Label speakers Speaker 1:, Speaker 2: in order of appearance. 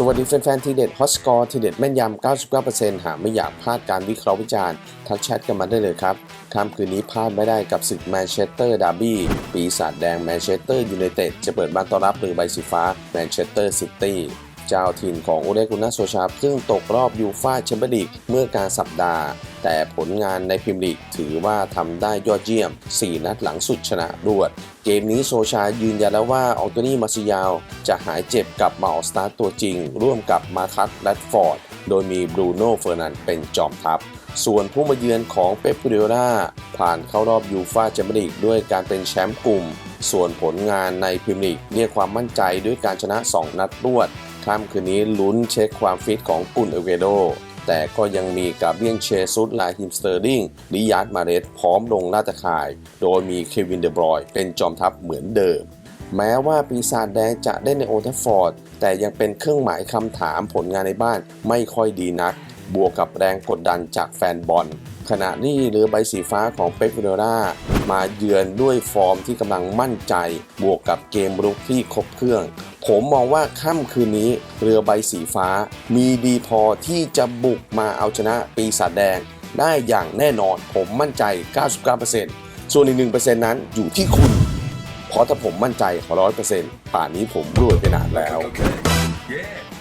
Speaker 1: สวัสดีแฟนๆ ทีเด็ดฮอสกอร์ทีเด็ดแม่นยำ 99%หากไม่อยากพลาดการวิเคราะห์วิจารณ์ ทักแชทกันมาได้เลยครับค่ำคืนนี้พลาดไม่ได้กับศึกแมนเชสเตอร์ดาร์บี้ ปีศาจแดงแมนเชสเตอร์ยูไนเต็ดจะเปิดบ้านต้อนรับเรือใบสีฟ้าแมนเชสเตอร์ซิตี้เจ้าถิ่นของโอเลกุนาโซชาเพิ่งตกรอบยูฟ่าแชมเปี้ยนลีกเมื่อกลารสัปดาห์ แต่ผลงานในพรีเมียร์ลีกถือว่าทำได้ยอดเยี่ยม 4 นัดหลังสุดชนะรวด เกมนี้โซชายืนยันแล้วว่าอองโตนี่มาซิยาว จะหายเจ็บกลับมาออกสตาร์ตัวจริง ร่วมกับมาคัสแรดฟอร์ด โดยมีบรูโน่เฟอร์นันเป็นจอมทัพ ส่วนผู้มาเยือนของเป๊ปปูเดโราผ่านเข้ารอบยูฟ่าแชมเปี้ยนลีกด้วยการเป็นแชมป์กลุ่ม ส่วนผลงานในพรีเมียร์ลีกเรียกความมั่นใจด้วยการชนะ 2 นัดรวดค่ำคืนนี้ลุ้นเช็คความฟิตของกุนเอเวโด แต่ก็ยังมีกาเบียงเชซุสลาฮิมสเตอร์ลิงลิยาร์ดมาเรสพร้อมลงลาตะข่าย โดยมีเควินเดบรอยเป็นจอมทัพเหมือนเดิม แม้ว่าปีศาจแดงจะได้ในโอทัฟฟอร์ด แต่ยังเป็นเครื่องหมายคำถามผลงานในบ้านไม่ค่อยดีนัก บวกกับแรงกดดันจากแฟนบอลขณะนี้เรือใบสีฟ้าของเป๊ปกูเดรามาเยือนด้วยฟอร์มที่กำลังมั่นใจ บวกกับเกมรุกที่ครบเครื่อง ผมมองว่าค่ำคืนนี้เรือใบสีฟ้า มีดีพอที่จะบุกมาเอาชนะปีศาจแดง ได้อย่างแน่นอนผมมั่นใจ 99%ส่วนอีก1%นั้นอยู่ที่คุณ เพราะถ้าผมมั่นใจ 100%ป่านนี้ผมรวยไปนานแล้ว
Speaker 2: Okay. Yeah.